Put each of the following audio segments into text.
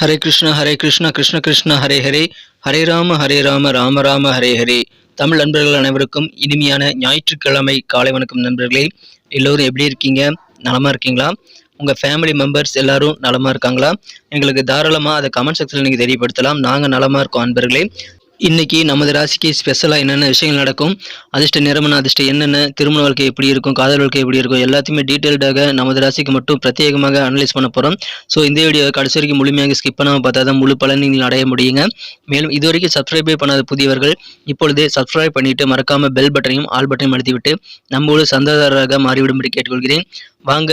ஹரே கிருஷ்ணா ஹரே கிருஷ்ணா கிருஷ்ண கிருஷ்ணா ஹரே ஹரே. ஹரே ராம ஹரே ராம ராம ராம ஹரே ஹரே. தமிழ் நண்பர்கள் அனைவருக்கும் இனிமையான ஞாயிற்றுக்கிழமை காலை வணக்கம் நண்பர்களே. எல்லோரும் எப்படி இருக்கீங்க? நலமாக இருக்கீங்களா? உங்கள் ஃபேமிலி மெம்பர்ஸ் எல்லாரும் நலமாக இருக்காங்களா? எங்களுக்கு தாராளமாக அதை கமெண்ட் செக்ஷனில் நீங்கள் தெரியப்படுத்தலாம். நாங்கள் நலமாக இருக்கோம் அன்பர்களே. இன்னைக்கு நமது ராசிக்கு ஸ்பெஷலாக என்னென்ன விஷயங்கள் நடக்கும்? அதிர்ஷ்ட நிறமன அதிர்ஷ்ட என்னென்ன? திருமண வாழ்க்கை எப்படி இருக்கும்? காதல் வாழ்க்கை எப்படி இருக்கும்? எல்லாத்தையுமே டீட்டெயில்டாக நமது ராசிக்கு மட்டும் பிரத்யேகமாக அனலைஸ் பண்ண போகிறோம் ஸோ இந்த வீடியோ கடைசி வரைக்கும் முழுமையாக ஸ்கிப் பண்ணாமல் பார்த்தா தான் முழு பலன் நீங்கள் அடைய முடியுங்க. மேலும் இதுவரைக்கும் சப்ஸ்கிரைபே பண்ணாத புதியவர்கள் இப்பொழுது சப்ஸ்கிரைப் பண்ணிட்டு மறக்காமல் பெல் பட்டனையும் ஆல் பட்டனையும் அழுத்திவிட்டு நம்மோடு சந்தாதாரராக மாறிவிடும்படி கேட்டுக்கொள்கிறேன். வாங்க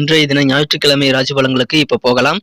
இன்றைய தின ஞாயிற்றுக்கிழமை ராசி பலன்களுக்கு இப்போ போகலாம்.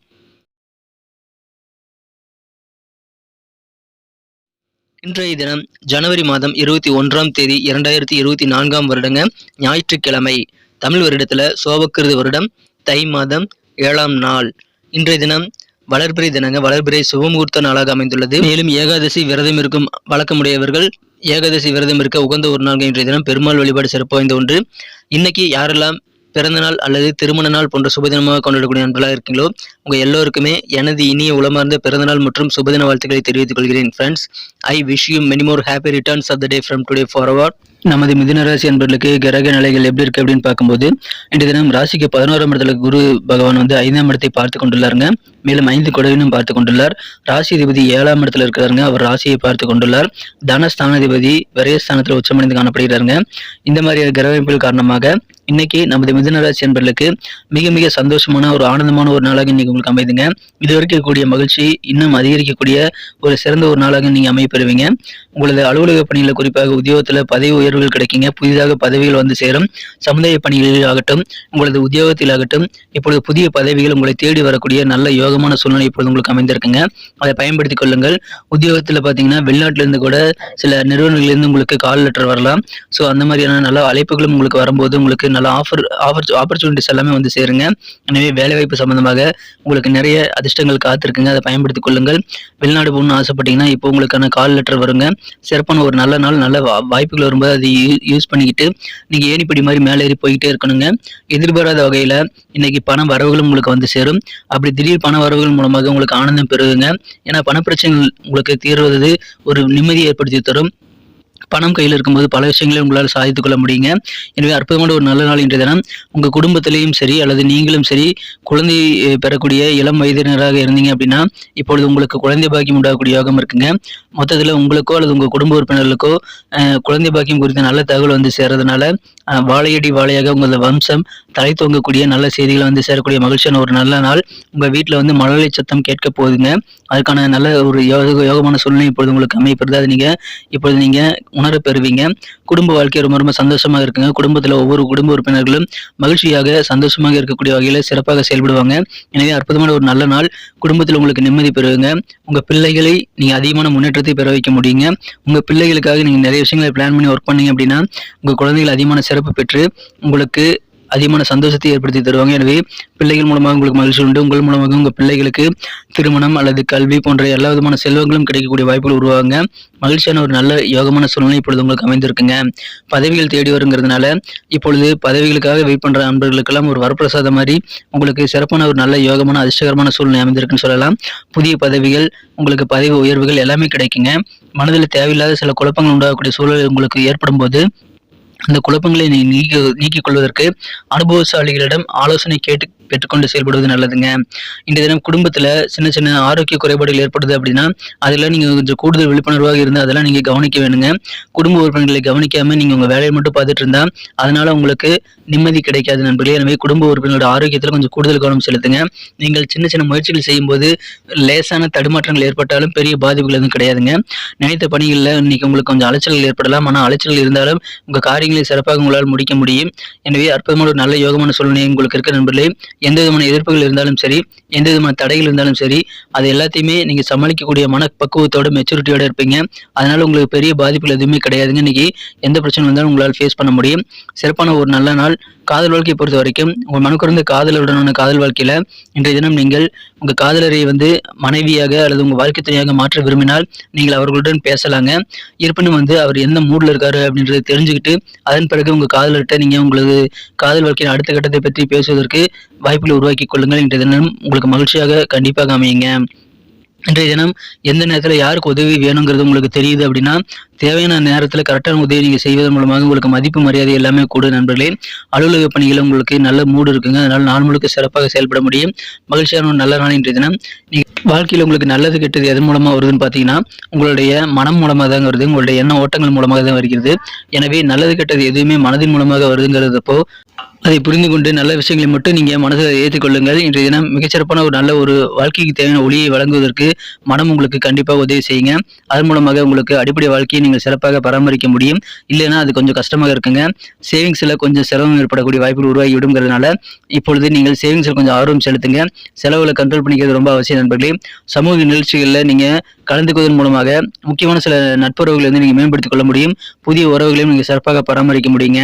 இன்றைய தினம் ஜனவரி மாதம் இருபத்தி ஒன்றாம் தேதி இரண்டாயிரத்தி இருபத்தி நான்காம் வருடங்க ஞாயிற்றுக்கிழமை. தமிழ் வருடத்துல சோபக்கிருது வருடம் தை மாதம் ஏழாம் நாள். இன்றைய தினம் வளர்பிறை தினங்க வளர்பிறை சுபமுகூர்த்த நாளாக அமைந்துள்ளது. மேலும் ஏகாதசி விரதம் இருக்கும் வழக்கமுடையவர்கள் ஏகாதசி விரதம் இருக்க உகந்த ஒரு நாள் இன்றைய தினம். பெருமாள் வழிபாடு சிறப்பு வாய்ந்த ஒன்று. இன்னைக்கு யாரெல்லாம் பிறந்த நாள் அல்லது திருமண நாள் போன்ற சுபதினமாக கொண்டாடக்கூடிய நண்பர்களாக இருக்கீங்களோ உங்கள் எல்லோருக்குமே எனது இனிய உளமார்ந்த பிறந்தநாள் மற்றும் சுபதின வாழ்த்துக்களை தெரிவித்துக் கொள்கிறேன் friends I wish you many more happy returns of the day from today for our நமது மிதுனராசி அன்பர்களுக்கு கிரக நிலைகள் எப்படி இருக்கு அப்படின்னு பார்க்கும்போது இன்றைய தினம் ராசிக்கு பதினோராம் இடத்துல குரு பகவான் வந்து ஐந்தாம் இடத்தை பார்த்து கொண்டுள்ளாருங்க. மேலும் ஐந்து குடவினும் பார்த்து கொண்டுள்ளார். ராசி அதிபதி ஏழாம் இடத்துல இருக்கிறாருங்க அவர் ராசியை பார்த்து கொண்டுள்ளார். தனஸ்தானாதிபதி விரயஸ்தானத்தில் உச்சமடைந்து காணப்படுகிறாருங்க. இந்த மாதிரியான கிரக அமைப்புகள் காரணமாக இன்னைக்கு நமது மிதுனராசி அன்பர்களுக்கு மிக மிக சந்தோஷமான ஒரு ஆனந்தமான ஒரு நாளாக இன்னைக்கு உங்களுக்கு அமைதுங்க. இது வரைக்கும் கூடிய மகிழ்ச்சி இன்னும் அதிகரிக்கக்கூடிய ஒரு சிறந்த ஒரு நாளாக நீங்க அமைப்பெறுவீங்க உங்களது அலுவலக பணிகளை குறிப்பாக உத்தியோகத்துல பதவி உயர்வுகள் கிடைக்குங்க. புதிதாக பதவிகள் வந்து சேரும். சமுதாய பணிகளில் ஆகட்டும் உங்களது உத்தியோகத்தில் ஆகட்டும் இப்பொழுது புதிய பதவிகள் உங்களை தேடி வரக்கூடிய நல்ல யோகமான சூழ்நிலை இப்பொழுது உங்களுக்கு அமைந்திருக்குங்க. அதை பயன்படுத்திக் கொள்ளுங்கள். உத்தியோகத்தில் பார்த்தீங்கன்னா வெளிநாட்டிலிருந்து கூட சில நிறுவனங்களிலிருந்து உங்களுக்கு கால் லெட்டர் வரலாம். ஸோ அந்த மாதிரியான நல்ல அழைப்புகளும் உங்களுக்கு வரும்போது உங்களுக்கு நல்ல ஆஃபர் ஆஃபர் ஆப்பர்ச்சுனிட்டிஸ் எல்லாமே வந்து சேருங்க. எனவே வேலைவாய்ப்பு சம்பந்தமாக உங்களுக்கு நிறைய அதிர்ஷ்டங்கள் காத்திருக்குங்க. அதை பயன்படுத்திக் கொள்ளுங்கள். வெளிநாடு போகணும்னு ஆசைப்பட்டீங்கன்னா இப்போ உங்களுக்கான கால் லெட்டர் வருங்க. சிறப்பான ஒரு நல்ல நாள் நல்ல வாய்ப்புகள் வரும்போது அதை யூஸ் பண்ணிக்கிட்டு நீங்கள் ஏணிப்படி மாதிரி மேலே ஏறி போய்கிட்டே இருக்கணுங்க. எதிர்பாராத வகையில் இன்னைக்கு பண வரவுகளும் உங்களுக்கு வந்து சேரும். அப்படி திடீர் பண வரவுகள் மூலமாக உங்களுக்கு ஆனந்தம் பெறுதுங்க. ஏன்னா பண பிரச்சனைகள் உங்களுக்கு தீர்வது ஒரு நிம்மதியை ஏற்படுத்தி தரும். பணம் கையில் இருக்கும்போது பல விஷயங்களை உங்களால் சாதித்துக் கொள்ள முடியுங்க. எனவே அற்புதமான ஒரு நல்ல நாள் இன்றைய தினம். உங்கள் குடும்பத்திலையும் சரி அல்லது நீங்களும் சரி குழந்தை பெறக்கூடிய இளம் வயதினராக இருந்தீங்க அப்படின்னா இப்பொழுது உங்களுக்கு குழந்தை பாக்கியம் உண்டாகக்கூடிய யோகம் இருக்குங்க. மொத்தத்தில் உங்களுக்கோ அல்லது உங்கள் குடும்ப உறுப்பினர்களுக்கோ குழந்தை பாக்கியம் குறித்த நல்ல தகவல் வந்து சேர்றதுனால வாழையடி வாழையாக உங்களது வம்சம் தலை தொங்கக்கூடிய நல்ல செய்திகளை வந்து சேரக்கூடிய மகிழ்ச்சியான ஒரு நல்ல நாள். உங்கள் வீட்டில் வந்து மழலை சத்தம் கேட்க போகுதுங்க. அதுக்கான நல்ல ஒரு யோக யோகமான சூழ்நிலை இப்பொழுது உங்களுக்கு அமைப்பது நீங்கள் இப்பொழுது நீங்கள் உணர பெறுவீங்க. குடும்ப வாழ்க்கை ரொம்ப ரொம்ப சந்தோஷமாக இருக்குங்க. குடும்பத்தில் ஒவ்வொரு குடும்ப உறுப்பினர்களும் மகிழ்ச்சியாக சந்தோஷமாக இருக்கக்கூடிய வகையில் சிறப்பாக செயல்படுவாங்க. எனவே அற்புதமான ஒரு நல்ல நாள். குடும்பத்தில் உங்களுக்கு நிம்மதி பெறுவீங்க உங்கள் பிள்ளைகளை நீங்கள் அதிகமான முன்னேற்றத்தை பெற வைக்க முடியுங்க. உங்கள் பிள்ளைகளுக்காக நீங்கள் நிறைய விஷயங்களை பிளான் பண்ணி ஒர்க் பண்ணீங்க அப்படின்னா உங்கள் குழந்தைகள் அதிகமான சிறப்பு பெற்று உங்களுக்கு அதிகமான சந்தோஷத்தை ஏற்படுத்தி தருவாங்க. எனவே பிள்ளைகள் மூலமாக உங்களுக்கு மகிழ்ச்சி உண்டு. உங்கள் மூலமாக உங்கள் பிள்ளைகளுக்கு திருமணம் அல்லது கல்வி போன்ற எல்லா விதமான செல்வங்களும் கிடைக்கக்கூடிய வாய்ப்புகள் உருவாங்க மகிழ்ச்சியான ஒரு நல்ல யோகமான சூழ்நிலை இப்பொழுது உங்களுக்கு அமைந்திருக்குங்க. பதவிகள் தேடி வருங்கிறதுனால இப்பொழுது பதவிகளுக்காக வெயிட் பண்ற நண்பர்களுக்கெல்லாம் ஒரு வரப்பிரசாதம் மாதிரி உங்களுக்கு சிறப்பான ஒரு நல்ல யோகமான அதிர்ஷ்டகரமான சூழ்நிலை அமைந்திருக்குன்னு சொல்லலாம். புதிய பதவிகள் உங்களுக்கு பதவி உயர்வுகள் எல்லாமே கிடைக்குங்க. மனதில் தேவையில்லாத சில குழப்பங்கள் உண்டாகக்கூடிய சூழல் உங்களுக்கு ஏற்படும் போது அந்த குழப்பங்களை நீக்கி நீக்கிக் கொள்வதற்கு அனுபவசாலிகளிடம் ஆலோசனை கேட்டு பெற்றுக்கொண்டு செயல்படுவது நல்லதுங்க. இந்த தினம் குடும்பத்தில் சின்ன சின்ன ஆரோக்கிய குறைபாடுகள் ஏற்படுது அப்படின்னா அதெல்லாம் நீங்கள் கொஞ்சம் கூடுதல் விழிப்புணர்வாக இருந்தால் அதெல்லாம் நீங்கள் கவனிக்க வேணுங்க. குடும்ப உறுப்பினர்களை கவனிக்காமல் நீங்கள் உங்கள் வேலையை மட்டும் பார்த்துட்டு இருந்தால் அதனால் உங்களுக்கு நிம்மதி கிடைக்காது நண்பர்களே. எனவே குடும்ப உறுப்பினர்களோட ஆரோக்கியத்தில் கொஞ்சம் கூடுதல் கவனம் செலுத்துங்க. நீங்கள் சின்ன சின்ன முயற்சிகள் செய்யும்போது லேசான தடுமாற்றங்கள் ஏற்பட்டாலும் பெரிய பாதிப்புகள் எதுவும் கிடையாதுங்க. நினைத்த பணிகளில் இன்னைக்கு உங்களுக்கு கொஞ்சம் அலைச்சல்கள் ஏற்படலாம். ஆனால் அலைச்சல்கள் இருந்தாலும் உங்கள் காரியங்களை சிறப்பாக உங்களால் முடிக்க முடியும். எனவே அற்புதமான ஒரு நல்ல யோகமான சூழ்நிலை உங்களுக்கு இருக்க நண்பர்களே. எந்த விதமான எதிர்ப்புகள் இருந்தாலும் சரி எந்த விதமான தடைகள் இருந்தாலும் சரி அது எல்லாத்தையுமே நீங்கள் சமாளிக்கக்கூடிய மனப்பக்குவத்தோட மெச்சூரிட்டியோட இருப்பீங்க. அதனால உங்களுக்கு பெரிய பாதிப்புகள் எதுவுமே கிடையாதுங்க. இன்னைக்கு எந்த பிரச்சனை வந்தாலும் உங்களால் ஃபேஸ் பண்ண முடியும். சிறப்பான ஒரு நல்ல நாள். காதல் வாழ்க்கையை பொறுத்த வரைக்கும் உங்கள் மனுக்குறந்த காதலுடனான காதல் வாழ்க்கையில் இன்றைய தினம் நீங்கள் உங்கள் காதலரை வந்து மனைவியாக அல்லது உங்கள் வாழ்க்கை துணையாக மாற்ற விரும்பினால் நீங்கள் அவர்களுடன் பேசலாங்க. இருப்பினும் வந்து அவர் எந்த மூடில் இருக்காரு அப்படின்றத தெரிஞ்சுக்கிட்டு அதன் பிறகு உங்கள் காதலர்கிட்ட நீங்கள் உங்களது காதல் வாழ்க்கையின் அடுத்த கட்டத்தை பற்றி பேசுவதற்கு வாய்ப்புகளை உருவாக்கி கொள்ளுங்கள். இன்றைய தினம் உங்களுக்கு மகிழ்ச்சியாக கண்டிப்பாக அமையுங்க. இன்றைய தினம் எந்த நேரத்தில் யாருக்கு உதவி வேணுங்கிறது உங்களுக்கு தெரியுது அப்படின்னா தேவையான நேரத்தில் கரெக்டான உதவி நீங்கள் செய்வதன் மூலமாக உங்களுக்கு மதிப்பு மரியாதை எல்லாமே கூட நண்பர்களே. அலுவலக பணிகள் உங்களுக்கு நல்ல மூடு இருக்குங்க. அதனால் நாள் முழுக்க சிறப்பாக செயல்பட முடியும். மகிழ்ச்சியான ஒரு நல்ல நாள் இன்றைய தினம். நீங்கள் வாழ்க்கையில் உங்களுக்கு நல்லது கெட்டது எதன் மூலமாக வருதுன்னு பார்த்தீங்கன்னா உங்களுடைய மனம் மூலமாக தான் வருது. உங்களுடைய எண்ண ஓட்டங்கள் மூலமாக தான் வருகிறது. எனவே நல்லது கெட்டது எதுவுமே மனதின் மூலமாக வருதுங்கிறதப்போ அதை புரிந்து கொண்டு நல்ல விஷயங்களை மட்டும் நீங்கள் மனதில் ஏற்றுக்கொள்ளுங்கள். இன்றைய தினம் மிகச்சிறப்பான ஒரு நல்ல ஒரு வாழ்க்கைக்கு தேவையான ஒளியை வழங்குவதற்கு மனம் உங்களுக்கு கண்டிப்பாக உதவி செய்யுங்க. அதன் மூலமாக உங்களுக்கு அடிப்படை வாழ்க்கையை நீங்கள் சிறப்பாக பராமரிக்க முடியும். இல்லைன்னா அது கொஞ்சம் கஷ்டமாக இருக்குங்க. சேவிங்ஸில் கொஞ்சம் சிரமம் ஏற்படக்கூடிய வாய்ப்புகள் உருவாகி விடுங்கிறதுனால இப்பொழுது நீங்கள் சேவிங்ஸில் கொஞ்சம் ஆர்வம் செலுத்துங்க. செலவுகளை கண்ட்ரோல் பண்ணிக்கிறது ரொம்ப அவசியம் நண்பர்களே. சமூக நிகழ்ச்சிகளில் நீங்கள் கலந்துக்குவதன் மூலமாக முக்கியமான சில நட்புறவுகளை வந்து நீங்கள் மேம்படுத்திக் கொள்ள முடியும். புதிய உறவுகளையும் நீங்கள் சிறப்பாக பராமரிக்க முடியுங்க.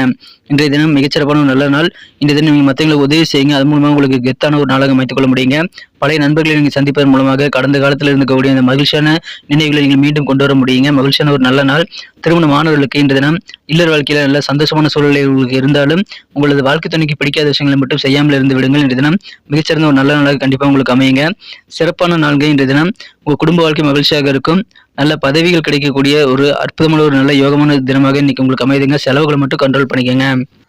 இன்றைய தினம் மிகச்சிறப்பான ஒரு நல்ல நாள். இன்றைய தினம் நீங்கள் மற்றவங்களுக்கு உதவி செய்யுங்க. அது மூலமாக உங்களுக்கு கெத்தான ஒரு நாளாக அமைத்துக் கொள்ள முடியுங்க. பழைய நண்பர்களை நீங்கள் சந்திப்பதன் மூலமாக கடந்த காலத்தில் இருக்கக்கூடிய அந்த மகிழ்ச்சியான நினைவுகளை நீங்கள் மீண்டும் கொண்டு வர முடியுங்க. மகிழ்ச்சியான ஒரு நல்ல நாள். திருமண மாணவர்களுக்கு இன்றைய தினம் இல்லற வாழ்க்கையில் நல்ல சந்தோஷமான சூழ்நிலை உங்களுக்கு இருந்தாலும் உங்களது வாழ்க்கை துணைக்கு பிடிக்காத விஷயங்களை மட்டும் செய்யாமல் இருந்து விடுங்கள். இன்றைய தினம் மிகச்சிறந்த ஒரு நல்ல நாளாக கண்டிப்பாக உங்களுக்கு அமையுங்க. சிறப்பான நாள்கள் இன்றைய தினம். உங்கள் குடும்ப வாழ்க்கை மகிழ்ச்சியாக இருக்கும். நல்ல பதவிகள் கிடைக்கக்கூடிய ஒரு அற்புதமான ஒரு நல்ல யோகமான தினமாக இன்னைக்கு உங்களுக்கு அமையுதுங்க செலவுகளை மட்டும் கண்ட்ரோல் பண்ணிக்கோங்க.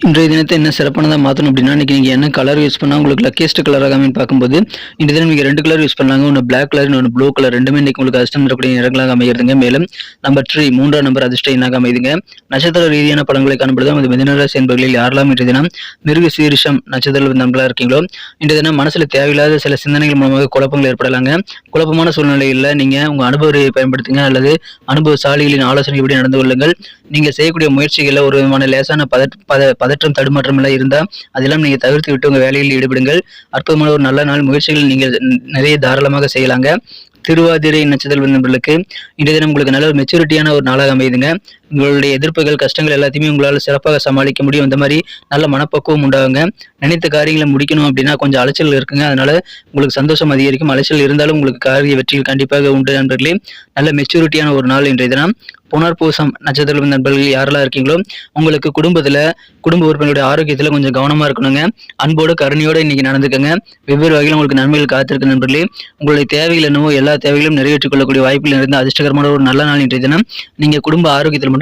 இன்றைய தினத்தை என்ன சிறப்பானதாக மாற்றணும் அப்படின்னா இன்றைக்கி நீங்கள் என்ன கலர் யூஸ் பண்ணால் உங்களுக்கு லக்கியஸ்ட் கலராக அமைன்னு பார்க்கும்போது இந்த தினம் நீங்கள் ரெண்டு கலர் யூஸ் பண்ணாங்க ஒன்று பிளாக் கலர் இன்னொன்று ப்ளூ கலர் ரெண்டுமே இன்றைக்கி உங்களுக்கு அதிர்ஷ்டம் தரக்கூடிய நிறங்களாக அமைகிறதுங்க. மேலும் நம்பர் த்ரீ மூன்றாம் நம்பர் அதிர்ஷ்டம் என்னாக அமைதுங்க நட்சத்திர ரீதியான படங்களை காணப்படுது நமது மிதனராசி என்பவர்களில் யாரெல்லாம் இன்றைய தினம் மிருக சீரிஷம் நட்சத்திர நம்பளாக இருக்கீங்களோ இன்றைய தினம் மனசில் தேவையில்லாத சில சிந்தனைகள் மூலமாக குழப்பங்கள் ஏற்படலாங்க. குழப்பமான சூழ்நிலையில் நீங்கள் உங்கள் அனுபவத்தை பயன்படுத்துங்க. அல்லது அனுபவசாலிகளின் ஆலோசனைப்படி நடந்து கொள்ளுங்கள். நீங்கள் செய்யக்கூடிய முயற்சிகளில் ஒரு விதமான லேசான பத பத பதற்றம் தடுமாற்றம் எல்லாம் இருந்தால் அதெல்லாம் நீங்கள் தவிர்த்து விட்டு உங்கள் வேலையில் ஈடுபடுங்கள். அற்புதமான ஒரு நல்ல நாள் முயற்சிகள் நீங்கள் நிறைய தாராளமாக செய்யலாங்க. திருவாதிரை நட்சத்திர நண்பர்களுக்கு இன்றைய தினம் உங்களுக்கு நல்ல ஒரு மெச்சூரிட்டியான ஒரு நாளாக அமையுதுங்க. உங்களுடைய எதிர்ப்புகள் கஷ்டங்கள் எல்லாத்தையுமே உங்களால் சிறப்பாக சமாளிக்க முடியும். இந்த மாதிரி நல்ல மனப்பக்குவம் உண்டாகுங்க. நினைத்த காரியங்களை முடிக்கணும் அப்படின்னா கொஞ்சம் அலைச்சல் இருக்குங்க. அதனால உங்களுக்கு சந்தோஷம் அதிகரிக்கும். அலைச்சல் இருந்தாலும் உங்களுக்கு காரிய வெற்றிகள் கண்டிப்பாக உண்டு நண்பர்களே. நல்ல மெச்சூரிட்டியான ஒரு நாள் இன்றைய தினம். புனர்பூசம் நட்சத்திர நண்பர்கள் யாரெல்லாம் இருக்கீங்களோ உங்களுக்கு குடும்பத்தில் குடும்ப உறுப்பினருடைய ஆரோக்கியத்தில் கொஞ்சம் கவனமாக இருக்கணுங்க. அன்போடு கருணையோடு இன்னைக்கு நடந்துக்கங்க. வெவ்வேறு வகையில் உங்களுக்கு நன்மைகள் காத்திருக்க நண்பர்களே. உங்களுடைய தேவைகள் என்னவோ எல்லா தேவைகளும் நிறைவேற்றிக் கொள்ளக்கூடிய வாய்ப்பில் இருந்த அதிர்ஷ்டகரமான ஒரு நல்ல நாள் இன்றைய தினம். நீங்கள் குடும்ப ஆரோக்கியத்தில் மட்டும்